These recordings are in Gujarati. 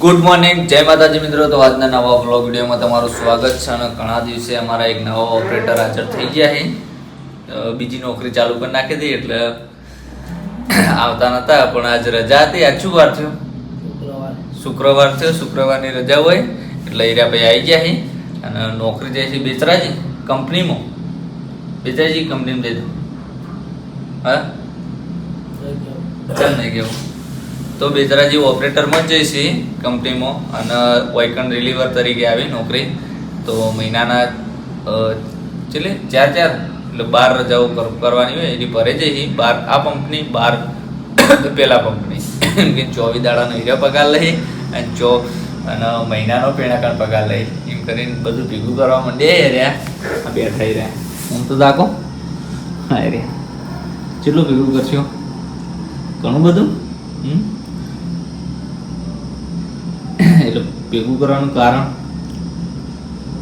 ગુડ મોર્નિંગ જય માતાજી મિત્રો. તો આજના નવા બ્લોગ વિડીયોમાં તમારું સ્વાગત છે અને ઘણા દિવસે અમારા એક નવા ઓપરેટર હાજર થઈ ગયા છે. બીજી નોકરી ચાલુ કરી નાખી હતી એટલે આવતા નતા પણ આજ રજા હતી. આજ શું વાર થયો? શુક્રવાર. થયો. શુક્રવારની રજા હોય. એટલે હીરાભાઈ આવી ગયા છે. અને નોકરી જાય છે બેચરાજી કંપનીમાં. બેચરાજી કંપનીમાં જઈ હા? ચાલ નહીં કેવું તો બેજરાજી ઓપરેટરમાં જ જઈશ કંપનીમાં અને વાઇકન રિલીવર તરીકે આવી નોકરી. તો મહિનાના છેલ્લે ચાર ચાર, એટલે બાર રજાઓ કર- કરવાની હોય એની ભરે જઈ બાર, આ કંપની બાર, પેલા એમ કે ચોવીસ દાડાનો હીરા પગાર લઈ અને ચો, અને મહિનાનો પેણાકાર પગાર લઈ. એમ કરીને બધું ભેગું કરવા માંડે રહ્યા. બેઠા રહ્યા. હું તો દાખો હા રે કેટલું ભેગું કરશો? ઘણું બધું? હમ? એટલે ભેગું કરવાનું કારણ?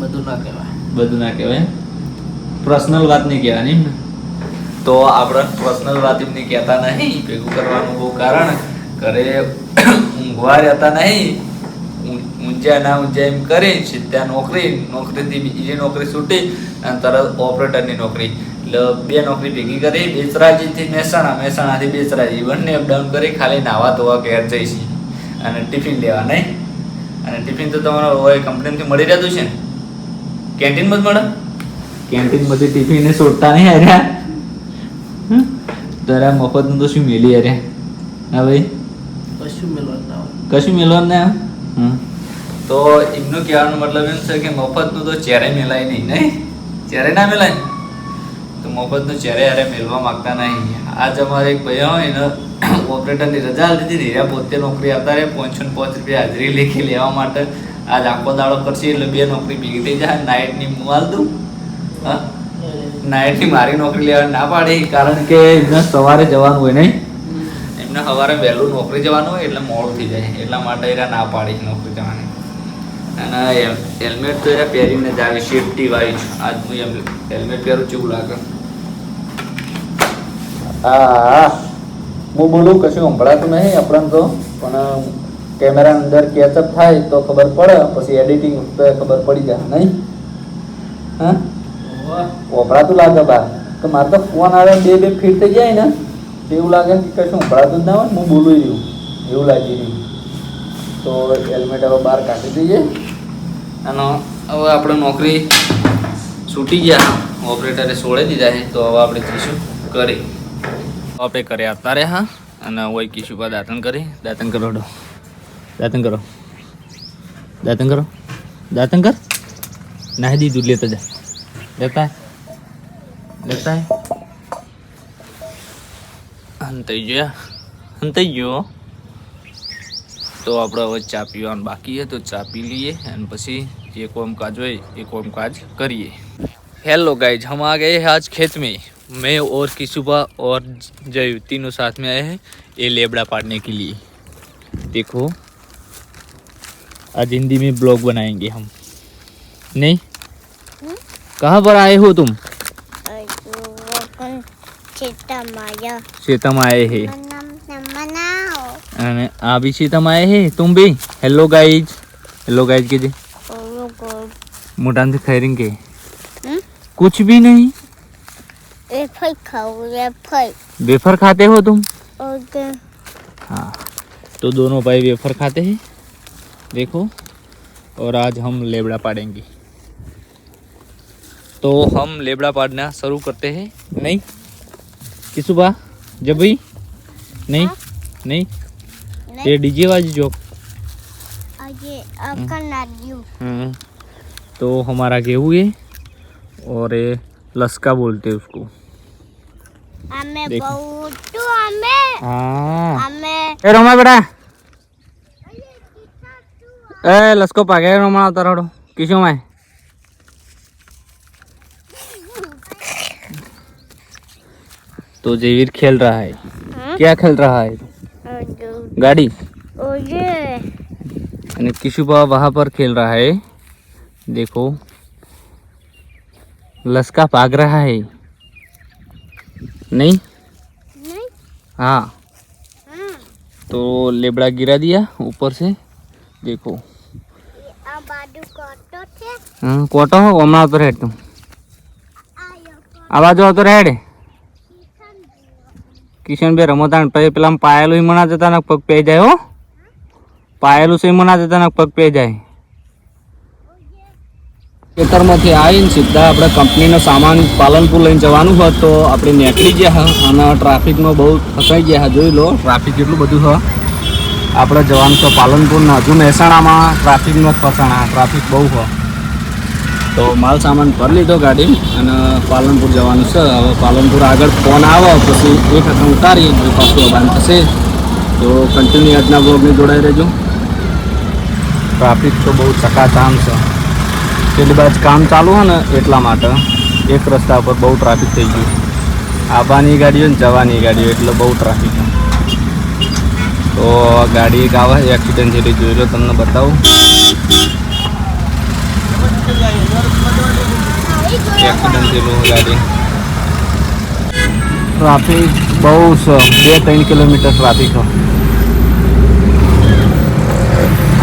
બધું ના કહેવાય. બધું ના કહેવાય પર્સનલ વાત નહીં કહેવાની એમ ને? તો આપણે પર્સનલ વાત એમની કહેતા નહીં ભેગું કરવાનું બહુ કારણ. ઘરે ઊંઘવા રહેતા નહીં ઊંચા ના ઊંચા એમ કરી સીધા નોકરી નોકરીથી બીજી નોકરી છૂટી અને તરત ઓપરેટરની નોકરી. એટલે બે નોકરી ભેગી કરી બેચરાજીથી મહેસાણા મહેસાણાથી બેચરાજી. બંને અપડાઉન કરી ખાલી નાવા ધોવા ઘેર જઈશ. અને ટિફિન લેવા નહીં. અને ટિફિન તો તમારો હોય કંપનીમાંથી મળી રહેતું છે ને? કેન્ટીનમાં જ મળે? કેન્ટીનમાંથી ટિફિન છોડતા નહીં અરે. તારા મફતનું તો શું મેલી અરે? હા ભાઈ? કશું મેલવાનું ના કશું મેલવાનું ના હમ. તો એમનું કહેવાનો મતલબ એમ છે કે મફતનું તો ચેરે મેલાય નહીં નહીં? ચેરે ના મેલાય? ને? ચહેરે યારે મેળવા માગતા નહીં. આજ અમારે એક ભાઈ હોય એને ઓપરેટરની રજા લીધી હતી હીરા પોતે નોકરી આવતા રહે, પાંચસો ને પાંચ રૂપિયા હાજરી લેખી લેવા માટે. આજ આખો દાડો કરશે, એટલે બે નોકરી ભેગી થઈ જાય, નાઇટની હું હાલ દઉં? હા? નાઇટની મારી નોકરી લેવા ના પાડી કારણ કે એમને સવારે જવાનું હોય નહીં. એમને સવારે વહેલું નોકરી જવાનું હોય, એટલે મોડું થઈ જાય. એટલા માટે એરા ના પાડી નોકરી જવાની. અને હેલ- હેલ્મેટ તો પહેરીને જ આવી સેફટી વાળી આજ હું હેલ્મેટ પહેરું છું લાગે. હા હું. બોલું કશું સંભળાતું નહીં આપણને તો. પણ કેમેરા અંદર કેચઅપ થાય તો ખબર પડે પછી એડિટિંગ વખતે ખબર પડી જાય નહીં? હા? વપરાતું લાગે બા. કે મારે તો ફોન આવે બે બે ફીટ થઈ જાય ને એવું લાગે કે કશું સંભળાતું જ ના હોય હું બોલું રહ્યું એવું લાગી રહ્યું તો હેલ્મેટ હવે બહાર કાઢી દઈએ. અને હવે આપણે નોકરી છૂટી ગયા. ઓપરેટરે છોડી દીધા છે તો હવે આપણે જઈશું કરી આપણે કરે આવતા રે હા. અને ઓય કિશુ પર દાતન કરી. દાંતન કરો દાંતન કરો. દાતન કરો. દાતન કર. નાહી દીધું લેતા જા. લેતા લેતા હંતાઈ ગયા હંતાઈ ગયો તો આપણે હવે ચા પીવાનું બાકી છે, તો ચા પી લઈએ અને પછી જે કોમકાજ હોય એ કોમકાજ કરીએ. हेलो गाइज़ हम आ गए हैं आज खेत में। मैं और किशुबा और जय तीनों साथ में आए हैं ये लेबड़ा पाड़ने के लिए। देखो आज हिंदी में ब्लॉग बनाएँगे हम। नहीं? कहाँ पर आए हो तुम? सीतम आए है। आप भी सीतम आए है? तुम भी? हेलो गाइज़ हेलो गाइज़ के जी मोटान से खैरेंगे कुछ भी नहीं। phai khao e वेफर खाते हो तुम? Okay. हाँ। तो दोनों भाई वेफर खाते हैं। देखो और आज हम लेबड़ा पाड़ेंगे। तो हम लेबड़ा पाड़ना शुरू करते हैं। नहीं? कि सुबह जब भी नहीं? आ? नहीं। ये डीजे वाली जोक Aje akan हम्म, तो हमारा गेहूँ है। और ये लस्का बोलते हैं उसको. हाँ. ए रोमा बेटा। ए लस्को पागे रोमा उतर किसो में? तो जयवीर खेल रहा है। Huh? क्या खेल रहा है. गाड़ी. અને किशुबा वहाँ पर खेल रहा है। देखो। लस्का भाग रहा है नहीं Ni. हाँ Hmm. तो लेबड़ा गिरा दिया ऊपर से દેખો આ બાજુ કોટો છે હા કોટો હો હમણાં આવતો રેડ તું આયો આ બાજુ આવતો રેડ કિશનભાઈ રમતા પછી પેલા પાયેલું મના જતા ને પગ પે જાય હો પાયેલું છે મના જતા ને પગ પે જાય ખેતરમાંથી આવીને સીધા આપણે કંપનીનો સામાન પાલનપુર લઈને જવાનું હોત તો આપણે નીકળી ગયા હા. અને ટ્રાફિકનો બહુ ફસાઈ ગયા હા. જોઈ લો, ટ્રાફિક એટલું બધું છે આપણે જવાનું છે પાલનપુરના હજુ મહેસાણામાં ટ્રાફિકનો જ ફસાણા ટ્રાફિક બહુ હોય તો માલ સામાન ભરી લીધો ગાડી અને પાલનપુર જવાનું છે. હવે પાલનપુર આગળ ફોન આવે પછી એક વખત ઉતારી પાછું અબાન થશે. તો કન્ટિન્યુ આજના બ્લોગની જોડાઈ રહેજો. ટ્રાફિક તો બહુ ચકાચામ છે. પેલી બાજુ કામ ચાલુ હોય ને એટલા માટે એક રસ્તા પર બહુ ટ્રાફિક થઈ ગયું. આવવાની ગાડીઓ ને જવાની ગાડીઓ, એટલે બહુ ટ્રાફિક તો ગાડી એક આવે એક્સિડન્ટ જેટલી જોઈ લો, તમને બતાવું. એક્સિડન્ટ થયેલું ગાડી. ટ્રાફિક બહુ છે બે ત્રણ કિલોમીટર ટ્રાફિક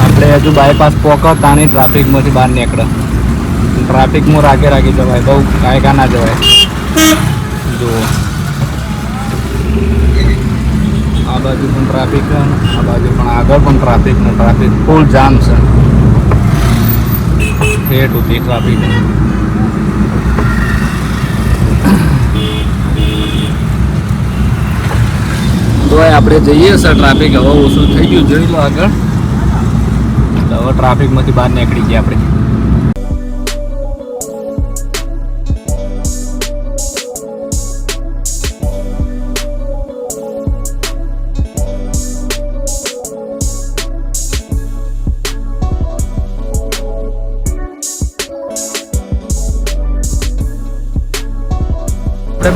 આપણે હજુ બાયપાસ પોકતાની ટ્રાફિકમાંથી બહાર નીકળે. ટ્રાફિકમાં રાખે રાખી જવાય, બહુ કાયકા ના જવાય. જુઓ આ બાજુ પણ ટ્રાફિક છે આ બાજુ પણ આગળ પણ ટ્રાફિક ને ટ્રાફિક ફૂલ જામ છે. ઠેઠ ઉતી ટ્રાફિક તો આપણે જઈએ સર ટ્રાફિક, હવે ઓછું થઈ ગયું, જોઈ લો આગળ. હવે ટ્રાફિકમાંથી બહાર નીકળી ગયા આપણે.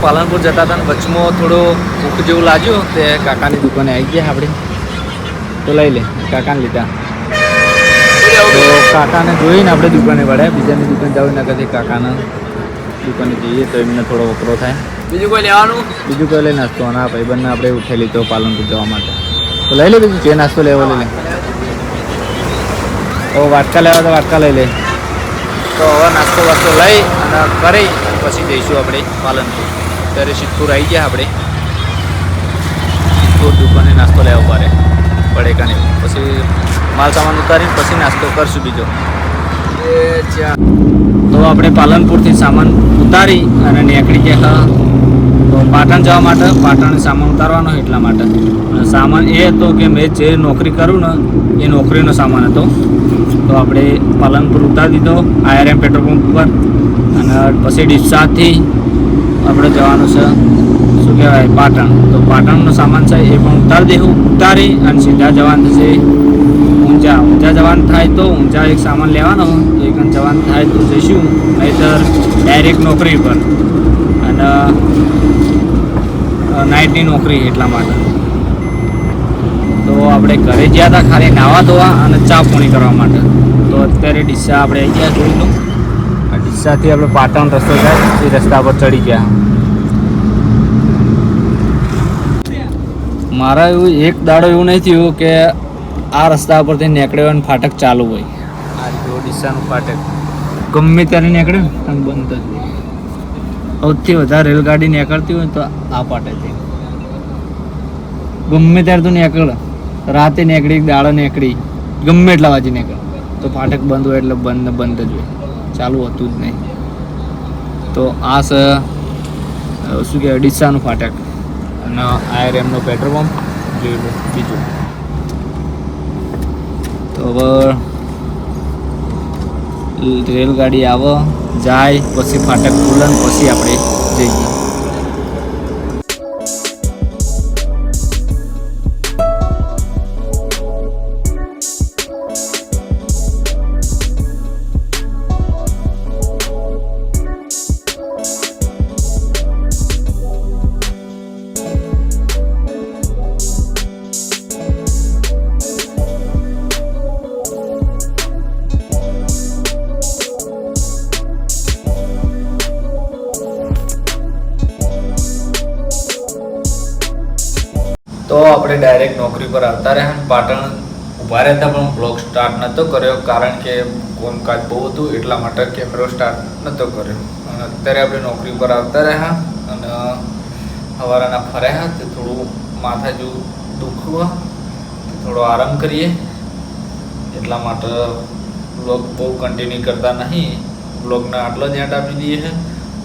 પાલનપુર જતા હતા ને વચમાં થોડો ભૂખ જેવું લાગ્યું તે કાકાની દુકાને આવી ગયા આપણે. તો લઈ લે કાકાને લીધા. તો કાકાને જોઈને આપણે દુકાને વળ્યા બીજાની દુકાન જાવ ના કદી કાકાના દુકાને જઈએ તો એમને થોડો વકરો થાય. બીજું કોઈ લેવાનું? બીજું કોઈ લઈ નાસ્તો ના ભાઈબંધને આપણે ઉઠાઈ લીધો પાલનપુર જવા માટે. તો લઈ લે બીજું જે નાસ્તો લેવો લઈ લે. ઓ વાટકા લેવા તો વાટકા લઈ લે. તો હવે નાસ્તો વાસ્તો લઈ અને કરી અને પછી જઈશું આપણે પાલનપુર. ત્યારે સિદ્ધપુર આવી ગયા આપણે. સિદ્ધપુર દુકાને નાસ્તો લેવો પડે પડે કાને પછી માલ સામાન ઉતારીને પછી નાસ્તો કરશું બીજો. તો આપણે પાલનપુરથી સામાન ઉતારી અને નીકળી ગયા તો પાટણ જવા માટે પાટણ સામાન ઉતારવાનો એટલા માટે. અને સામાન એ હતો કે મેં જે નોકરી કરું ને, એ નોકરીનો સામાન હતો. તો આપણે પાલનપુર ઉતારી દીધો આઈઆરએમ પેટ્રોલ પંપ ઉપર. અને પછી ડિસ્ચાર્જથી આપણે જવાનું છે, શું કહેવાય, પાટણ. તો પાટણનો સામાન છે, એ પણ ઉતારી દેવું ઉતારી અને સીધા જવાનું થશે. ઊંઝા ઊંઝા જવાનું થાય તો ઊંઝા એક સામાન લેવાનો એક જવાનું થાય તો જઈશું. નહીતર ડાયરેક્ટ નોકરી પર અને નાઇટની નોકરી એટલા માટે. તો આપણે ઘરે ગયા હતા, ખાલી નાવા ધોવા અને ચા પૂણી કરવા માટે. તો અત્યારે ડીસા આપણે આવી ગયા જોઈ લો. ડીસાથી આપણે પાટણ રસ્તો જાય એ રસ્તા પર ચડી ગયા. મારા એવું એક દાડો એવું નહીં થયું કે આ રસ્તા પરથી નીકળ્યો અને ફાટક ચાલુ હોય. આ ઓડિશાનું ફાટક. ગમે ત્યારે નીકળ્યું ને બંધ જ સૌથી વધારે રેલગાડી નીકળતી હોય તો આ ફાટકથી ગમે ત્યારે તું નીકળ રાતે નીકળી દાડો નીકળી ગમે એટલા વાગે નીકળ તો ફાટક બંધ હોય એટલે બંધ બંધ જ હોય. ચાલુ હતું જ નહીં. તો આ છે શું કહેવાય, ડીસાનું ફાટક અને આઈઆરએમનો પેટ્રોલ પંપ બીજું. તો હવે રેલગાડી આવે, જાય, પછી ફાટક ખુલે પછી આપણે જઈએ. તો આપણે ડાયરેક્ટ નોકરી પર આવતા રહ્યા પાટણ ઊભા રહેતા પણ બ્લોગ સ્ટાર્ટ નહોતો કર્યો, કારણ કે કામકાજ બહુ હતું, એટલા માટે કેમેરો સ્ટાર્ટ નહોતો કર્યો. અને અત્યારે આપણે નોકરી પર આવતા રહ્યા અને સવારના ફર્યા, તે થોડું માથા જેવું દુખવા થોડો આરામ કરીએ. એટલા માટે બ્લોગ બહુ કન્ટિન્યુ કરતા નહીં. બ્લોગને આટલો જ આપી દઈએ.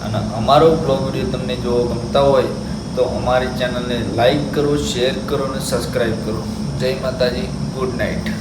અને અમારો બ્લોગ વીડિયો તમને જો ગમતા હોય તો અમારી ચેનલને લાઈક કરો શેર કરો અને સબસ્ક્રાઈબ કરો. જય માતાજી ગુડ નાઇટ.